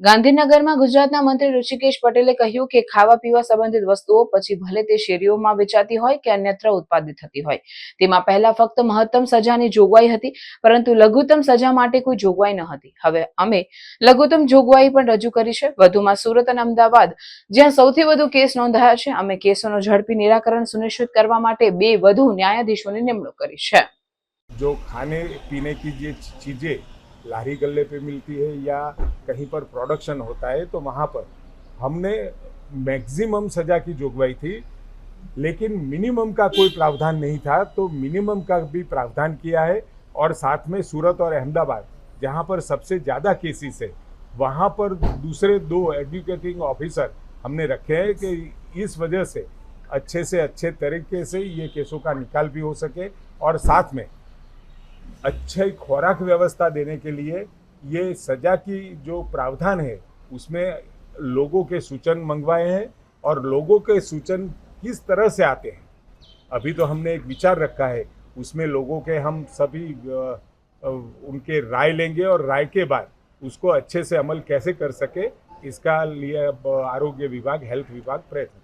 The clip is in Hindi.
ગાંધીનગરમાં ગુજરાતના મંત્રી ઋષિકેશ પટેલે કહ્યું કે ખાવા પીવા સંબંધિત વસ્તુઓ પછી ભલે તે શેરીઓમાં વેચાતી હોય કે અન્યત્ર ઉત્પાદિત થતી હોય. તેમાં પહેલા ફક્ત મહત્તમ સજાની જોગવાઈ હતી, પરંતુ લઘુત્તમ સજા માટે કોઈ જોગવાઈ ન હતી. હવે અમે લઘુત્તમ જોગવાઈ પણ રજૂ કરી છે. વધુમાં સુરત અને અમદાવાદ, જ્યાં સૌથી વધુ કેસ નોંધાયા છે, અમે કેસોનો ઝડપી નિરાકરણ સુનિશ્ચિત કરવા માટે બે વધુ ન્યાયાધીશોની નિમણૂક કરી છે. જો ખાને પીને કી જે ચીજે લારી ગલ્લે પે મિલતી હૈ યા कहीं पर प्रोडक्शन होता है तो वहाँ पर हमने मैक्सिमम सजा की जोगवाई थी, लेकिन मिनिमम का कोई प्रावधान नहीं था तो मिनिमम का भी प्रावधान किया है और साथ में सूरत और अहमदाबाद, जहाँ पर सबसे ज़्यादा केसेस है, वहाँ पर दूसरे दो एडुकेटिंग ऑफिसर हमने रखे हैं कि इस वजह से अच्छे से अच्छे तरीके से ये केसों का निकाल भी हो सके और साथ में अच्छे खुराक व्यवस्था देने के लिए ये सजा की जो प्रावधान है, उसमें लोगों के सूचन मंगवाए हैं और लोगों के सूचन किस तरह से आते हैं, अभी तो हमने एक विचार रखा है। उसमें लोगों के हम सभी उनके राय लेंगे और राय के बाद उसको अच्छे से अमल कैसे कर सके, इसका लिए आरोग्य विभाग, हेल्थ विभाग प्रयत्न